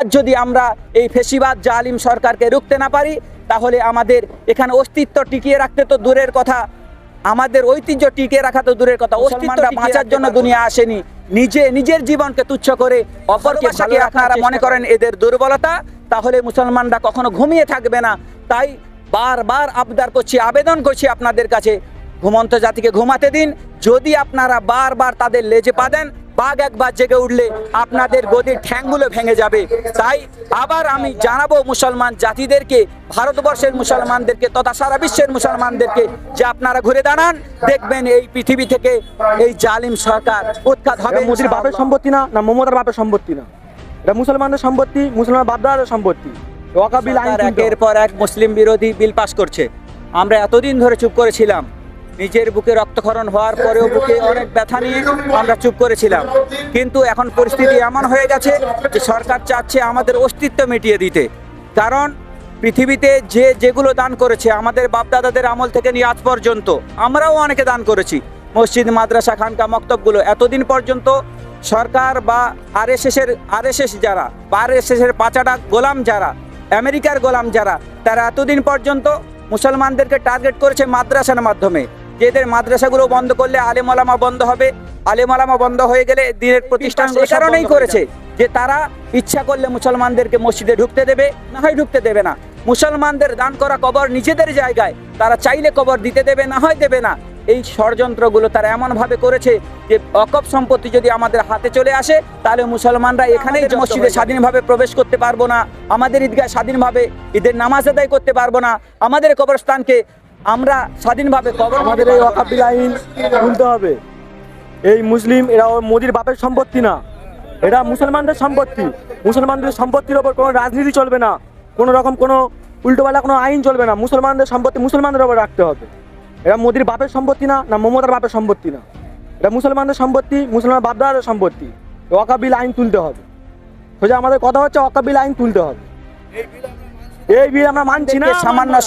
আজ যদি আমরা এই ফেসিবাদ জালিম সরকারকে রুখতে না পারি তাহলে আমাদের এখানে অস্তিত্ব টিকিয়ে রাখতে তো দূরের কথা। আমাদের ঐতিহ্য টিকিয়ে রাখা তো দূরের কথা। অস্তিত্বটা বাঁচার জন্য দুনিয়া আসেনি। নিজে নিজের জীবনকে তুচ্ছ করে অপরকে ভালো আপনারা মনে করেন এদের দুর্বলতা তাহলে মুসলমানরা কখনো ঘুমিয়ে থাকবে না। তাই বারবার আবদার করছি আবেদন করছি আপনাদের কাছে ঘুমন্ত জাতিকে ঘুমাতে দিন। যদি আপনারা বারবার তাদের লেজে পা দেন বাঘ একবার জেগে উঠলে আপনাদের গদির ঠ্যাংগুলো ভেঙে যাবে। তাই আবার আমি জানাব মুসলমান জাতিদেরকে ভারতবর্ষের মুসলমানদেরকে তথা সারা বিশ্বের মুসলমানদেরকে যে আপনারা ঘুরে দাঁড়ান দেখবেন এই পৃথিবী থেকে এই জালিম সরকার উৎখাত হবে মোদির বাপের সম্পত্তি না না মমতার বাপের সম্পত্তি না। এটা মুসলমানদের সম্পত্তি মুসলমান বাপদাদের সম্পত্তি। ওয়াকাবিল আইন একের পর এক মুসলিম বিরোধী বিল পাশ করছে। আমরা এতদিন ধরে চুপ করেছিলাম। নিজের বুকে রক্তক্ষরণ হওয়ার পরেও বুকে অনেক ব্যথা নিয়ে আমরা চুপ করেছিলাম। কিন্তু এখন পরিস্থিতি এমন হয়ে গেছে যে সরকার চাচ্ছে আমাদের অস্তিত্ব মিটিয়ে দিতে। কারণ পৃথিবীতে যে যেগুলো দান করেছে আমাদের বাপদাদাদের আমল থেকে নিয়ে আজ পর্যন্ত আমরাও অনেকে দান করেছি। মসজিদ, মাদ্রাসা, খানকা, মক্তবগুলো এতদিন পর্যন্ত সরকার বা আরএসএসের, আরএসএস যারা বা আরএসএসের পাচাডা গোলাম যারা, আমেরিকার গোলাম যারা, তারা এতদিন পর্যন্ত মুসলমানদেরকে টার্গেট করেছে মাদ্রাসার মাধ্যমে। এদের মাদ্রাসাগুলো বন্ধ করলে আলেমলামা বন্ধ হবে আলেমলামা বন্ধ হয়ে গেলে দিনের প্রতিষ্ঠান এই কারণেই করেছে যে তারা ইচ্ছা করলে মুসলমানদেরকে মসজিদে ঢুকতে দেবে না হয় ঢুকতে দেবে না। মুসলমানদের দান করা কবর নিজেদের জায়গায় তারা চাইলে কবর দিতে দেবে না হয় দেবে না। এই ষড়যন্ত্রগুলো তারা এমনভাবে করেছে যে অকপ সম্পত্তি যদি আমাদের হাতে চলে আসে তাহলে মুসলমানরা এখানেই মসজিদে স্বাধীনভাবে প্রবেশ করতে পারব না। আমাদের ঈদগাহ স্বাধীনভাবে ঈদের নামাজ আদায় করতে পারব না। আমাদের কবরস্থানকে আমরা স্বাধীনভাবে কবর আমাদের এই ওয়াকাবিল আইন তুলতে হবে। এই মুসলিম এরা মোদির বাপের সম্পত্তি না। এটা মুসলমানদের সম্পত্তি। মুসলমানদের সম্পত্তির ওপর কোনো রাজনীতি চলবে না। কোনো রকম কোনো উল্টোপাল্টা কোনো আইন চলবে না। মুসলমানদের সম্পত্তি মুসলমানদের ওপর রাখতে হবে। এটা মোদির বাপের সম্পত্তি না না মমতার বাপের সম্পত্তি না। এটা মুসলমানদের সম্পত্তি মুসলমান বাপদাদের সম্পত্তি। ওয়াকাবিল আইন তুলতে হবে। সোজা আমাদের কথা হচ্ছে অকাবিল আইন তুলতে হবে। এই বিল আমরা মানছি না। সামান্য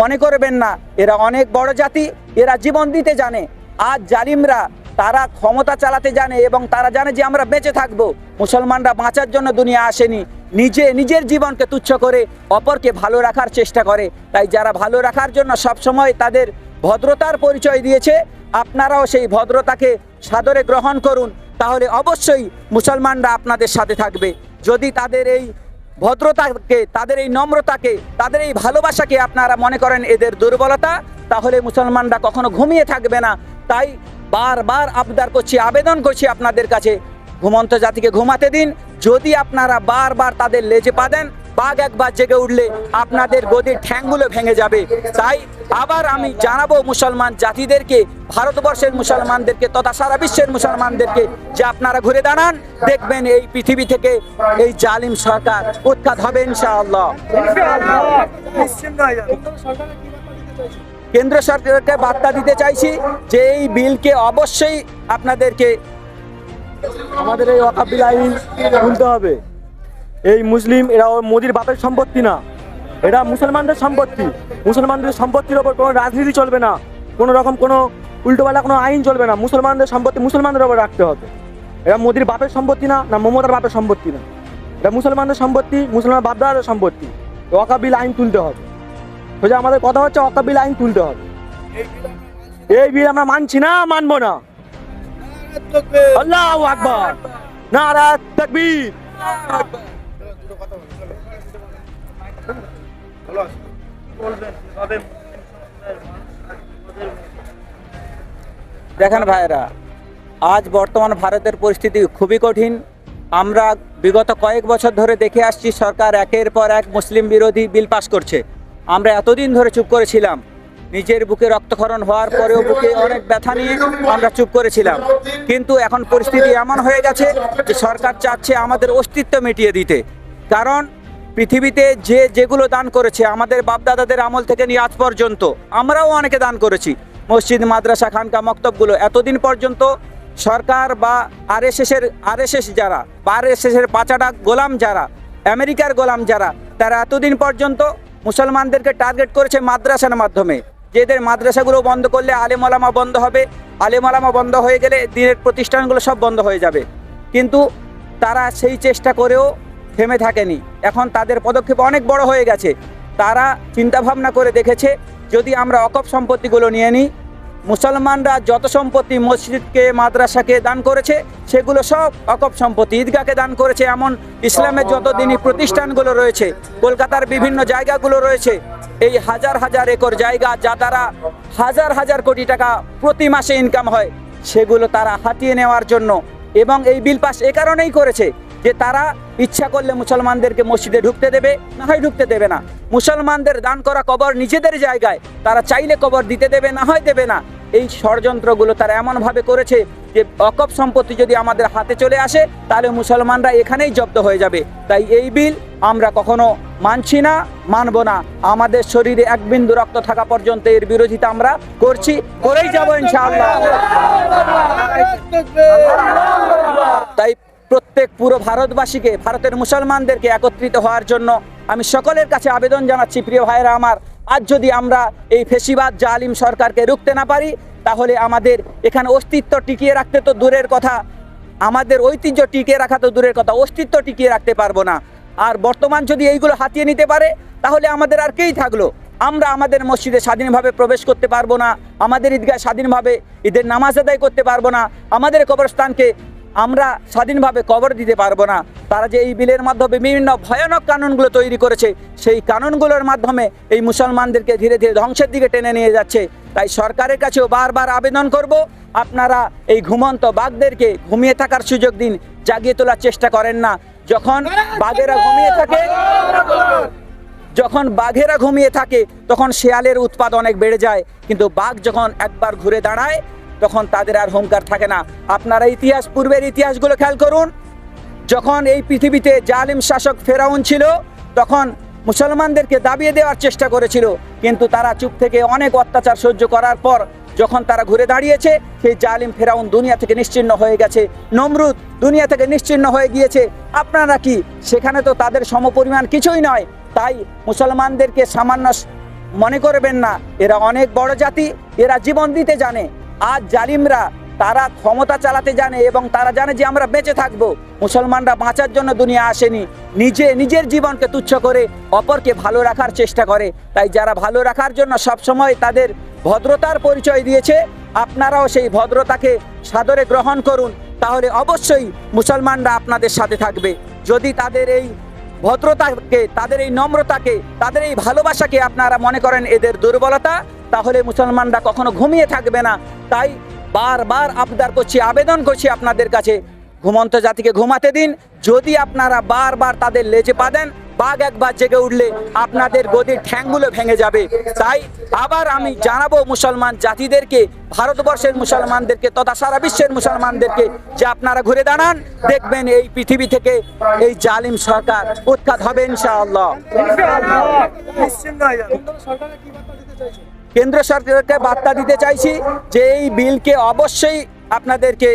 মনে করবেন না, এরা অনেক বড় জাতি, এরা জীবন দিতে জানে। আজ জালিমরা, তারা ক্ষমতা চালাতে জানে এবং তারা জানে যে আমরা বেঁচে থাকব। মুসলমানরা বাঁচার জন্য দুনিয়া আসেনি, নিজে নিজের জীবনকে তুচ্ছ করে অপরকে ভালো রাখার চেষ্টা করে। তাই যারা ভালো রাখার জন্য সবসময় তাদের ভদ্রতার পরিচয় দিয়েছে, আপনারাও সেই ভদ্রতাকে সাদরে গ্রহণ করুন, তাহলে অবশ্যই মুসলমানরা আপনাদের সাথে থাকবে। যদি তাদের এই ভদ্রতাকে, তাদের এই নম্রতাকে, তাদের এই ভালোবাসাকে আপনারা মনে করেন এদের দুর্বলতা, তাহলে মুসলমানরা কখনো ঘুমিয়ে থাকবে না। তাই বারবার আবদার করছি, আবেদন করছি আপনাদের কাছে, ঘুমন্ত জাতিকে ঘুমাতে দিন। যদি আপনারা বারবার তাদের লেজে পা দেন বাঘ একবার জেগে উঠলে আপনাদের গদির ঠ্যাংগুলো ভেঙে যাবে। তাই আবার আমি জানাব মুসলমান জাতিদেরকে, ভারতবর্ষের মুসলমানদেরকে তথা সারা বিশ্বের মুসলমানদেরকে যে আপনারা ঘুরে দাঁড়ান, দেখবেন এই পৃথিবী থেকে এই জালিম সরকার উৎখাত হবে ইনশাআল্লাহ। কেন্দ্র সরকারকে বার্তা দিতে চাইছি যে এই বিলকে অবশ্যই আপনাদেরকে আমাদের এই ওয়াকাবিল আইন তুলতে হবে। এই মুসলিম এরা মোদির বাপের সম্পত্তি না। এটা মুসলমানদের সম্পত্তি। মুসলমানদের সম্পত্তির ওপর কোনো রাজনীতি চলবে না। কোনো রকম কোনো উল্টোপাল্টা কোনো আইন চলবে না। মুসলমানদের সম্পত্তি মুসলমানদের ওপর রাখতে হবে। এটা মোদির বাপের সম্পত্তি না না মমতার বাপের সম্পত্তি না। এটা মুসলমানদের সম্পত্তি মুসলমান বাপদাদের সম্পত্তি। ওয়াকাবিল আইন তুলতে হবে। সোজা আমাদের কথা হচ্ছে ওয়াকাবিল আইন তুলতে হবে। এই বিল আমরা মানছি না মানবো না। আল্লাহ আকবার। নারা তাকবীর। দেখেন ভাইরা আজ বর্তমান ভারতের পরিস্থিতি খুবই কঠিন। আমরা বিগত কয়েক বছর ধরে দেখে আসছি সরকার একের পর এক মুসলিম বিরোধী বিল পাস করছে। আমরা এতদিন ধরে চুপ করেছিলাম। নিজের বুকে রক্তক্ষরণ হওয়ার পরেও বুকে অনেক ব্যথা নিয়ে আমরা চুপ করেছিলাম। কিন্তু এখন পরিস্থিতি এমন হয়ে গেছে যে সরকার চাচ্ছে আমাদের অস্তিত্ব মিটিয়ে দিতে। কারণ পৃথিবীতে যে যেগুলো দান করেছে, আমাদের বাপদাদাদের আমল থেকে নিয়ে আজ পর্যন্ত, আমরাও অনেকে দান করেছি। মসজিদ, মাদ্রাসা, খানকা, মক্তবগুলো এতদিন পর্যন্ত সরকার বা আরএসএসের, আরএসএস যারা বা আর আরএসএসের পাচাডা গোলাম যারা, আমেরিকার গোলাম যারা, তারা এতদিন পর্যন্ত মুসলমানদেরকে টার্গেট করেছে মাদ্রাসার মাধ্যমে। যে এদের মাদ্রাসাগুলো বন্ধ করলে আলেমলামা বন্ধ হবে আলেমলামা বন্ধ হয়ে গেলে দিনের প্রতিষ্ঠানগুলো সব বন্ধ হয়ে যাবে। কিন্তু তারা সেই চেষ্টা করেও থেমে থাকেনি। এখন তাদের পদক্ষেপ অনেক বড় হয়ে গেছে। তারা চিন্তা ভাবনা করে দেখেছে, যদি আমরা অকপ সম্পত্তিগুলো নিয়ে নিই, মুসলমানরা যত সম্পত্তি মসজিদকে, মাদ্রাসাকে দান করেছে, সেগুলো সব অকপ সম্পত্তি, ঈদগাহকে দান করেছে। এমন ইসলামের যত দিনই প্রতিষ্ঠানগুলো রয়েছে, কলকাতার বিভিন্ন জায়গাগুলো রয়েছে, এই হাজার হাজার একর জায়গা যা তারা হাজার হাজার কোটি টাকা প্রতি মাসে ইনকাম হয়, সেগুলো তারা হাতিয়ে নেওয়ার জন্য এবং এই বিল পাস এ কারণেই করেছে। যে তারা ইচ্ছা করলে মুসলমানদেরকে মসজিদে ঢুকতে দেবে না হয় ঢুকতে দেবে না। মুসলমানদের দান করা কবর নিজেদের জায়গায় তারা চাইলে কবর দিতে দেবে না হয় দেবে না। এই ষড়যন্ত্রগুলো তারা এমনভাবে করেছে যে অকপ সম্পত্তি যদি আমাদের হাতে চলে আসে তাহলে মুসলমানরা এখানেই জব্দ হয়ে যাবে। তাই এই বিল আমরা কখনো মানছি না মানব না। আমাদের শরীরে এক বিন্দু রক্ত থাকা পর্যন্ত এর বিরোধিতা আমরা করছি করেই যাব ইনশাআল্লাহ। তাই প্রত্যেক পুরো ভারতবাসীকে, ভারতের মুসলমানদেরকে একত্রিত হওয়ার জন্য আমি সকলের কাছে আবেদন জানাচ্ছি, প্রিয় ভাইয়েরা আমার। আজ যদি আমরা এই ফেসিবাদ জালিম সরকারকে রুখতে না পারি, তাহলে আমাদের এখানে অস্তিত্ব টিকিয়ে রাখতে তো দূরের কথা। আমাদের ঐতিহ্য টিকিয়ে রাখা তো দূরের কথা, অস্তিত্ব টিকিয়ে রাখতে পারব না। আর বর্তমান যদি এইগুলো হাতিয়ে নিতে পারে, তাহলে আমাদের আর কেই থাকল? আমরা আমাদের মসজিদে স্বাধীনভাবে প্রবেশ করতে পারব না, আমাদের ঈদগায় স্বাধীনভাবে ঈদের নামাজ আদায় করতে পারব না, আমাদের কবরস্থানকে আমরা স্বাধীনভাবে কবর দিতে পারব না। তারা যে এই বিলের মাধ্যমে বিভিন্ন ভয়ানক কানুনগুলো তৈরি করেছে, সেই কানুনগুলোর মাধ্যমে এই মুসলমানদেরকে ধীরে ধীরে ধ্বংসের দিকে টেনে নিয়ে যাচ্ছে। তাই সরকারের কাছেও বারবার আবেদন করব, আপনারা এই ঘুমন্ত বাঘদেরকে ঘুমিয়ে থাকার সুযোগ দিন, জাগিয়ে তোলার চেষ্টা করেন না। যখন বাঘেরা ঘুমিয়ে থাকে, যখন বাঘেরা ঘুমিয়ে থাকে, তখন শেয়ালের উৎপাদ অনেক বেড়ে যায়। কিন্তু বাঘ যখন একবার ঘুরে দাঁড়ায় তখন তাদের আর হুঙ্কার থাকে না। আপনারা ইতিহাস, পূর্বের ইতিহাসগুলো খেয়াল করুন। যখন এই পৃথিবীতে জালিম শাসক ফেরাউন ছিল, তখন মুসলমানদেরকে দাবিয়ে দেওয়ার চেষ্টা করেছিল। কিন্তু তারা চুপ থেকে অনেক অত্যাচার সহ্য করার পর যখন তারা ঘুরে দাঁড়িয়েছে, সেই জালিম ফেরাউন দুনিয়া থেকে নিশ্চিন্ন হয়ে গেছে। নমরুদ দুনিয়া থেকে নিশ্চিন্ন হয়ে গিয়েছে। আপনারা কি? সেখানে তো তাদের সমপরিমাণ কিছুই নয়। তাই মুসলমানদেরকে সামান্য মনে করবেন না, এরা অনেক বড় জাতি, এরা জীবন দিতে জানে। আজ জালিমরা, তারা ক্ষমতা চালাতে জানে এবং তারা জানে যে আমরা বেঁচে থাকব। মুসলমানরা বাঁচার জন্য দুনিয়া আসেনি, নিজে নিজের জীবনকে তুচ্ছ করে অপরকে ভালো রাখার চেষ্টা করে। তাই যারা ভালো রাখার জন্য সবসময় তাদের ভদ্রতার পরিচয় দিয়েছে, আপনারাও সেই ভদ্রতাকে সাদরে গ্রহণ করুন, তাহলে অবশ্যই মুসলমানরা আপনাদের সাথে থাকবে। যদি তাদের এই ভদ্রতাকে, তাদের এই নম্রতাকে, তাদের এই ভালোবাসাকে আপনারা মনে করেন এদের দুর্বলতা, তাহলে মুসলমানরা কখনো ঘুমিয়ে থাকবে না। তাই বারবার আবদার করছি, আবেদন করছি আপনাদের কাছে, ঘুমন্ত জাতিকে ঘুমাতে দিন। যদি আপনারা বারবার তাদের লেজে পা দেন বাঘ একবার জেগে উঠলে আপনাদের গদির ঠ্যাংগুলো ভেঙে যাবে। তাই আবার আমি জানাব মুসলমান জাতিদেরকে, ভারতবর্ষের মুসলমানদেরকে তথা সারা বিশ্বের মুসলমানদেরকে যে আপনারা ঘুরে দাঁড়ান, দেখবেন এই পৃথিবী থেকে এই জালিম সরকার উৎখাত হবে ইনশাআল্লাহ। কেন্দ্র সরকারকে বার্তা দিতে চাইছি যে এই বিলকে অবশ্যই আপনাদেরকে